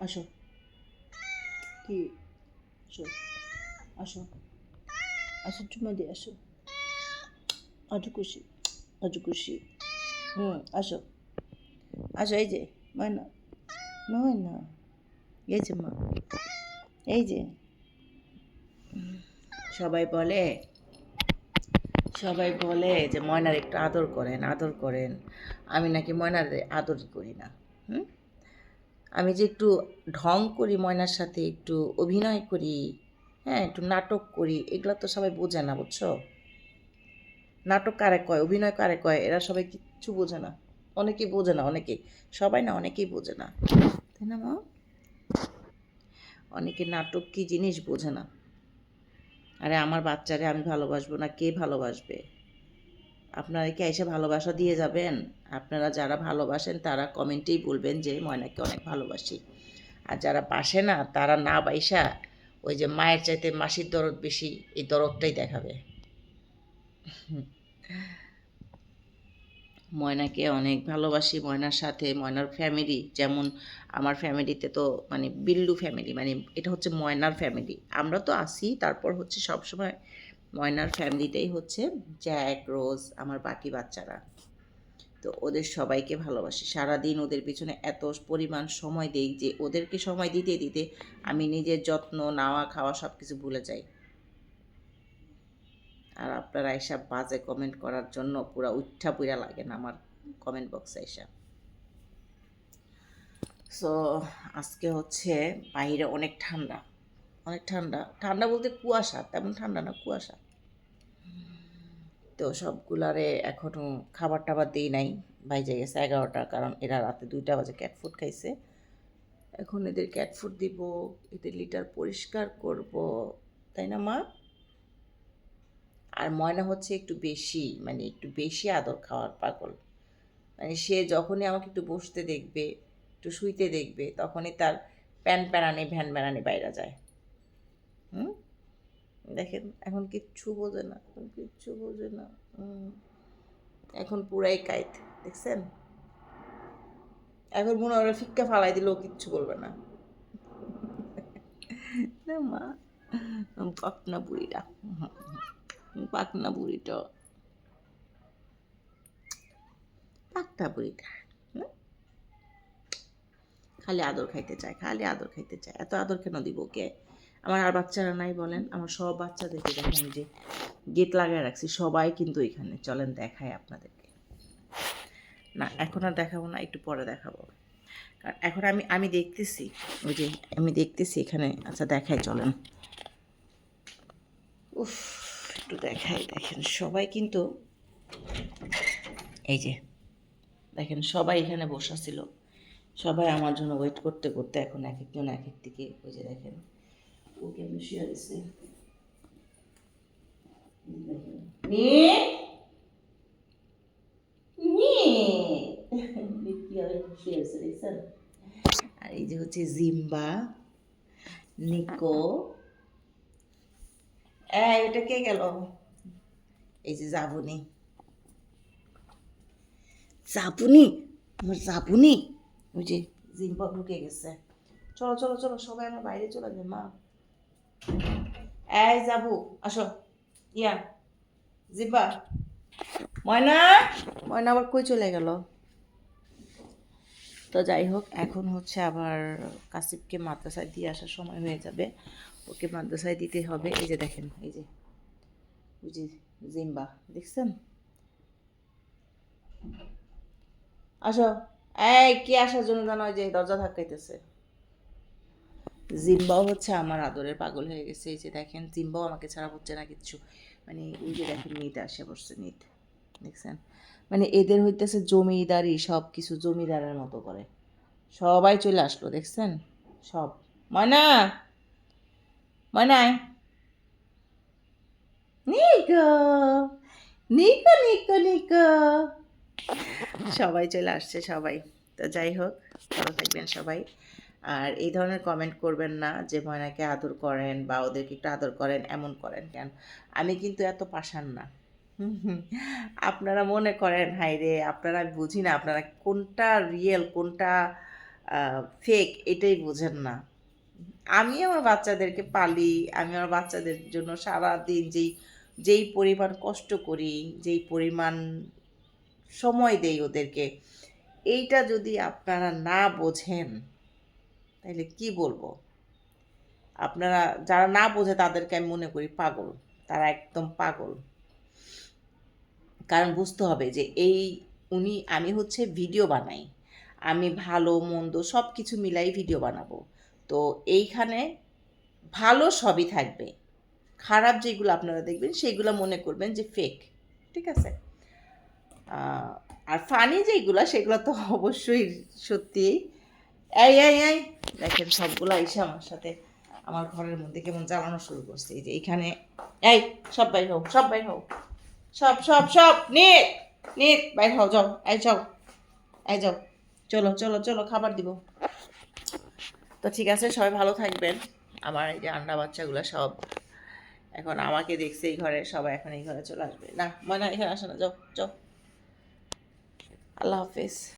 আসো। কি? আসো। আসো। আসো, চুমা দিয়ে আসো। আজু খুশি আজু খুশি হুম, আসো। আসো, এই যে, ময়না। ময়না, এই যে মা। এই যে। সবাই বলে সবাই বলে যে ময়নার একটু আদর করেন আদর করেন। আমি নাকি ময়নার আদর করি না। হুম? আমি যে একটু ঢং করি ময়নার সাথে, একটু অভিনয় করি হ্যাঁ একটু নাটক করি, এগুলো তো সবাই বোঝে না, বুঝছ? নাটক কারে কয়, অভিনয় কারে কয়, এরা সবাই কিচ্ছু বোঝে না। অনেকেই বোঝে না, অনেকেই, সবাই না, অনেকেই বোঝে না। তাই না, মা? অনেকে নাটক কি জিনিস বোঝে না। আরে আমার বাচ্চারে আমি ভালোবাসবো না, কে ভালোবাসবে? আপনারা কি এসে ভালোবাসা দিয়ে যাবেন। আপনারা যারা ভালোবাসেন, তারা কমেন্টেই বলবেন যে, ময়নাকে অনেক ভালোবাসি। আর যারা বাসে না, তারা না বাইসা ওই যে মায়ের চাইতে মাসির দরদ বেশি, এই দরদটাই দেখাবে। ময়নাকে অনেক ভালোবাসি, ময়নার সাথে, ময়নার ফ্যামিলি। যেমন আমার ফ্যামিলিতে তো মানে বিল্লু ফ্যামিলি মানে এটা হচ্ছে ময়নার ফ্যামিলি। আমরা তো আসি, তারপর হচ্ছে সবসময় ময়নার ফ্যামিলিটাই হচ্ছে জ্যাক, রোজ, আমার বাকি বাচ্চারা। তো ওদের সবাইকে ভালোবাসি। সারাদিন ওদের পিছনে এত পরিমাণ সময় দেই যে ওদেরকে সময় দিতে দিতে আমি নিজের যত্ন, নেওয়া, খাওয়া সব কিছু ভুলে যাই। আর আপনারা এসব বাজে কমেন্ট করার জন্য পুরা উঠা পুরা লাগেন আমার কমেন্ট বক্সে এসব সো আজকে হচ্ছে বাইরে অনেক ঠান্ডা। অনেক ঠান্ডা। ঠান্ডা বলতে কুয়াশা, তেমন ঠান্ডা না, কুয়াশা। তো সবগুলারে এখনও খাবার টাবার দিই নাই, বাইজে গেছে এগারোটা, কারণ এরা রাতে দুইটা বাজে ক্যাট ফুড খাইছে। এখন এদের ক্যাট ফুড দিব, এদের লিটার পরিষ্কার করব, তাই না মা? আর ময়না হচ্ছে একটু বেশি মানে একটু বেশি আদর খাওয়ার পাগল। মানে সে যখনই আমাকে একটু বসতে দেখবে, একটু শুইতে দেখবে, তখনই তার প্যান প্যানানি, ভ্যান প্যানানি বাইরে যায়। হুম? দেখেন এখন কিচ্ছু বোঝে না এখন কিচ্ছু বোঝে না। এখন পুরাই কাইত দেখছেন? এখন মনে হয় ওরা ফিক্কা ফালাই দিলেও কিচ্ছু বলবে না। মা পাকনা বুড়িটা পাকনা বুড়িটা। পাকনা বুড়িটা? খালি আদর খাইতে চায় খালি আদর খাইতে চায়। এত আদর কেন দিব কে আমার আর বাচ্চারা নাই বলেন, আমার সব বাচ্চাদেরকে দেখেন যে গেট লাগায় রাখছি, সবাই কিন্তু এখানে। চলেন দেখায় আপনাদেরকে। না, এখন আর দেখাবো না, একটু পরে দেখাবো। কারণ এখন আমি আমি দেখতেছি, ওই যে আমি দেখতেছি এখানে। আচ্ছা দেখাই, চলেন। উফ, একটু দেখাই, দেখেন, সবাই কিন্তু এই যে, দেখেন, সবাই এখানে বসা ছিল। সবাই আমার জন্য ওয়েট করতে করতে এখন এক একজন এক এক দিকে, ওই যে দেখেন। ও কেমন শুয়ে আছে মেয়ে আর এই যে হচ্ছে জিম্বা, নিকো। এটা কে গেল? এই যে জাবুনি। জাবুনি? আমার জাবুনি? ওই যে জিম্বা ঢুকে গেছে। চলো চলো চলো, সবাই আমার বাইরে চলে যাবে মা। এই যাবু, আসো। ইয়া জিম্বা ময়না? ময়না আবার কই চলে গেল? তো যাই হোক, এখন হচ্ছে আবার কাসিবকে মাদ্রাসায় দিয়ে আসার সময় হয়ে যাবে। ওকে মাদ্রাসায় দিতে হবে। এই যে দেখেন, এই যে যে জিম্বা, দেখছেন? আসো। এই, কে আসার জন্য জানো যে দরজা ধাক্কাইতেছে? জিম্বাও হচ্ছে আমার আদরের পাগল হয়ে গেছে। এই যে দেখেন, জিম্বাও আমাকে ছাড়া হচ্ছে না কিচ্ছু। মানে এই যে দেখেন নিত আসে বসছে নিত দেখছেন? মানে এদের হইতেছে জমিদারি সব কিছু জমিদারের মতো করে। সবাই চলে আসলো, দেখছেন? সব। ময়না! ময়নায় নিকো! নিকো নিকো নিকো! সবাই চলে আসছে, সবাই। তো যাই হোক, ভালো থাকবেন সবাই। আর এই ধরনের কমেন্ট করবেন না যে ময়নাকে আদর করেন বা ওদেরকে একটু আদর করেন, এমন করেন কেন? আমি কিন্তু এত পাশান না। আপনারা মনে করেন হাই রে, আপনারা বুঝি না, আপনারা কোনটা রিয়েল কোনটা ফেক এটাই বোঝেন না। আমি আমার বাচ্চাদেরকে পালি, আমি আমার বাচ্চাদের জন্য সারা দিন যেই যেই পরিমাণ কষ্ট করি, যেই পরিমাণ সময় দেই ওদেরকে, এইটা যদি আপনারা না বোঝেন তাহলে কি বলব? আপনারা যারা না বোঝে তাদেরকে আমি মনে করি পাগল। তারা একদম পাগল। কারণ বুঝতে হবে যে এই উনি, আমি হচ্ছে ভিডিও বানাই। আমি ভালো, মন্দ সব কিছু মিলাই ভিডিও বানাবো। তো এইখানে ভালো সবই থাকবে। খারাপ যেগুলো আপনারা দেখবেন সেইগুলো মনে করবেন যে ফেক ঠিক আছে? আর ফানি যেগুলো, সেগুলো তো অবশ্যই সত্যি। এই এই এই! দেখেন সবগুলো এসে আমার সাথে আমার ঘরের মধ্যে কেমন জ্বালানো শুরু করছে। এই যে এখানে, এই, সব বাইর হোক সব বাইর হোক সব সব সব নিত নিত বাইর হও, যাও, এই যাও এই যাও। চলো চলো চলো, খাবার দিব। তো ঠিক আছে, সবাই ভালো থাকবেন। আমার এই যে আন্ডা বাচ্চাগুলো সব এখন আমাকে দেখছে এই ঘরে, সবাই এখন এই ঘরে চলে আসবে। না, ময়না, এখানে আসে না, যাও যাও। আল্লাহ হাফিজ।